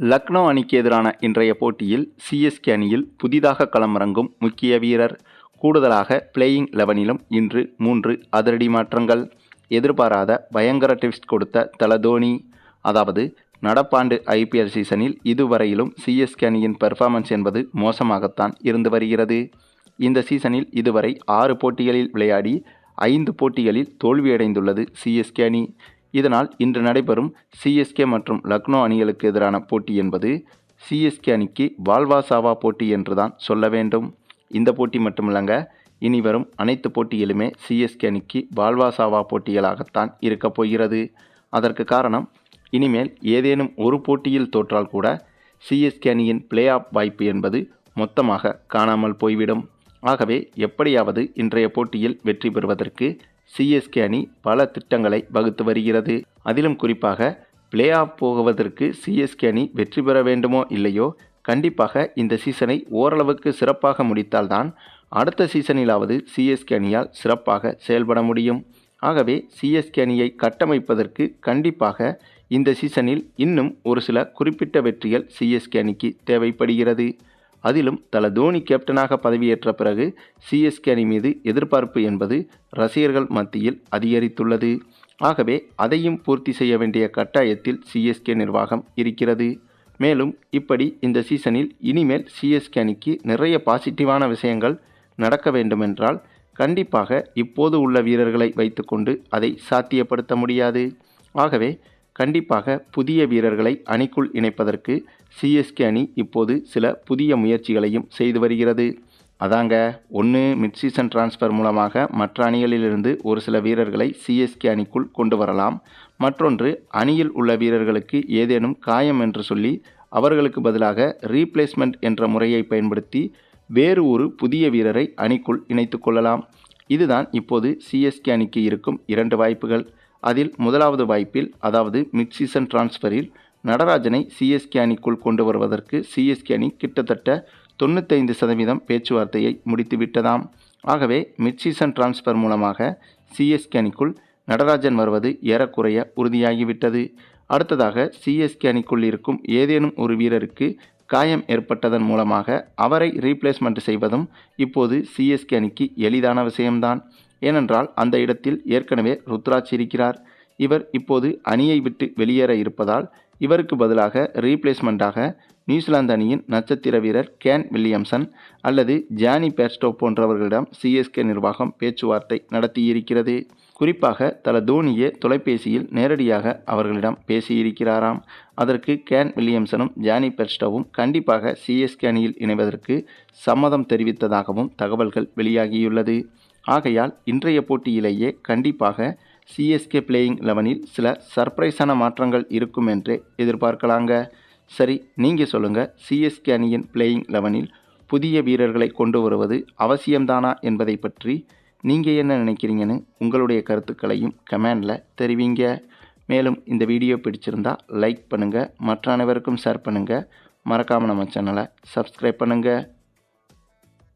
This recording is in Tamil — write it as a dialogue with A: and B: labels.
A: லக்னோ அணிக்கு எதிரான இன்றைய போட்டியில் சிஎஸ்கே அணியில் புதிதாக களமிறங்கும் முக்கிய வீரர் கூடுதலாக பிளேயிங் லெவனிலும் இன்று மூன்று அதிரடி மாற்றங்கள். எதிர்பாராத பயங்கர டிவிஸ்ட் கொடுத்த தலதோனி அதாவது நடப்பாண்டு ஐபிஎல் சீசனில் இதுவரையிலும் சிஎஸ்கே அணியின் பெர்ஃபார்மன்ஸ் என்பது மோசமாகத்தான் இருந்து வருகிறது. இந்த சீசனில் இதுவரை ஆறு போட்டிகளில் விளையாடி ஐந்து போட்டிகளில் தோல்வியடைந்துள்ளது சிஎஸ்கே அணி. இதனால் இன்று நடைபெறும் சிஎஸ்கே மற்றும் லக்னோ அணிகளுக்கு எதிரான போட்டி என்பது சிஎஸ்கே அணிக்கு வால்வா சாவா போட்டி என்றுதான் சொல்ல வேண்டும். இந்த போட்டி மட்டுமில்லங்க இனி வரும் அனைத்து போட்டிகளுமே சிஎஸ்கே அணிக்கு வால்வா சாவா போட்டிகளாகத்தான் இருக்கப் போகிறது. அதற்கு காரணம் இனிமேல் ஏதேனும் ஒரு போட்டியில் தோற்றால் கூட சிஎஸ்கே அணியின் பிளே ஆஃப் வாய்ப்பு என்பது மொத்தமாக காணாமல் போய்விடும். ஆகவே எப்படியாவது இன்றைய போட்டியில் வெற்றி பெறுவதற்கு சிஎஸ்கே அணி பல திட்டங்களை வகுத்து வருகிறது. அதிலும் குறிப்பாக பிளே ஆஃப் போகுவதற்கு சிஎஸ்கே அணி வெற்றி பெற வேண்டுமோ இல்லையோ கண்டிப்பாக இந்த சீசனை ஓரளவுக்கு சிறப்பாக முடித்தால்தான் அடுத்த சீசனிலாவது சிஎஸ்கே அணியால் சிறப்பாக செயல்பட முடியும். ஆகவே சிஎஸ்கே அணியை கட்டமைப்பதற்கு கண்டிப்பாக இந்த சீசனில் இன்னும் ஒரு சில குறிப்பிட்ட வெற்றிகள் சிஎஸ்கே அணிக்கு தேவைப்படுகிறது. அதிலும் தல தோனி கேப்டனாக பதவியேற்ற பிறகு சிஎஸ்கே அணி மீது எதிர்பார்ப்பு என்பது ரசிகர்கள் மத்தியில் அதிகரித்துள்ளது. ஆகவே அதையும் பூர்த்தி செய்ய வேண்டிய கட்டாயத்தில் சிஎஸ்கே நிர்வாகம் இருக்கிறது. மேலும் இப்படி இந்த சீசனில் இனிமேல் சிஎஸ்கே அணிக்கு நிறைய பாசிட்டிவான விஷயங்கள் நடக்க வேண்டுமென்றால் கண்டிப்பாக இப்போது உள்ள வீரர்களை வைத்துக்கொண்டு அதை சாத்தியப்படுத்த முடியாது. ஆகவே கண்டிப்பாக புதிய வீரர்களை அணிக்குள் இணைப்பதற்கு சிஎஸ்கே அணி இப்போது சில புதிய முயற்சிகளையும் செய்து வருகிறது. அதாங்க ஒன்று மிட் சீசன் டிரான்ஸ்ஃபர் மூலமாக மற்ற அணிகளிலிருந்து ஒரு சில வீரர்களை சிஎஸ்கே அணிக்குள் கொண்டு வரலாம். மற்றொன்று அணியில் உள்ள வீரர்களுக்கு ஏதேனும் காயம் என்று சொல்லி அவர்களுக்கு பதிலாக ரீப்ளேஸ்மெண்ட் என்ற முறையை பயன்படுத்தி வேறு ஒரு புதிய வீரரை அணிக்குள் இணைத்து கொள்ளலாம். இதுதான் இப்போது சிஎஸ்கே அணிக்கு இருக்கும் இரண்டு வாய்ப்புகள். அதில் முதலாவது வாய்ப்பில் அதாவது மிட் சீசன் டிரான்ஸ்ஃபரில் நடராஜனை சிஎஸ்கே அணிக்குள் கொண்டு வருவதற்கு சிஎஸ்கே அணி கிட்டத்தட்ட தொண்ணூத்தைந்து சதவீதம் பேச்சுவார்த்தையை முடித்துவிட்டதாம். ஆகவே மிட் சீசன் டிரான்ஸ்ஃபர் மூலமாக சிஎஸ்கே அணிக்குள் நடராஜன் வருவது ஏறக்குறைய உறுதியாகிவிட்டது. அடுத்ததாக சிஎஸ்கே அணிக்குள் இருக்கும் ஏதேனும் ஒரு வீரருக்கு காயம் ஏற்பட்டதன் மூலமாக அவரை ரீப்ளேஸ்மெண்ட் செய்வதும் இப்போது சிஎஸ்கே அணிக்கு எளிதான விஷயம்தான். ஏனென்றால் அந்த இடத்தில் ஏற்கனவே ருத்ராஜ் இருக்கிறார். இவர் இப்போது அணியை விட்டு வெளியேற இருப்பதால் இவருக்கு பதிலாக ரீப்ளேஸ்மெண்ட்டாக நியூசிலாந்து அணியின் நட்சத்திர வீரர் கேன் வில்லியம்சன் அல்லது ஜானி பேர்ஸ்டோ போன்றவர்களிடம் சிஎஸ்கே நிர்வாகம் பேச்சுவார்த்தை நடத்தியிருக்கிறது. குறிப்பாக தல தோனியே தொலைபேசியில் நேரடியாக அவர்களிடம் பேசியிருக்கிறாராம். அதற்கு கேன் வில்லியம்சனும் ஜானி பெர்ஸ்டோவும் கண்டிப்பாக சிஎஸ்கே அணியில் இணைவதற்கு சம்மதம் தெரிவித்ததாகவும் தகவல்கள் வெளியாகியுள்ளது. ஆகையால் இன்றைய போட்டியிலேயே கண்டிப்பாக சிஎஸ்கே பிளேயிங் லெவனில் சில சர்ப்ரைஸான மாற்றங்கள் இருக்கும் என்றே எதிர்பார்க்கலாங்க. சரி நீங்கள் சொல்லுங்கள் சிஎஸ்கே அணியின் பிளேயிங் லெவனில் புதிய வீரர்களை கொண்டு வருவது அவசியம்தானா என்பதை பற்றி நீங்கள் என்ன நினைக்கிறீங்கன்னு உங்களுடைய கருத்துக்களையும் கமெண்டில் தெரிவிங்க. மேலும் இந்த வீடியோ பிடிச்சிருந்தா லைக் பண்ணுங்கள் மற்ற அனைவருக்கும் ஷேர் பண்ணுங்கள் மறக்காமல் நம்ம சேனலை சப்ஸ்கிரைப் பண்ணுங்கள்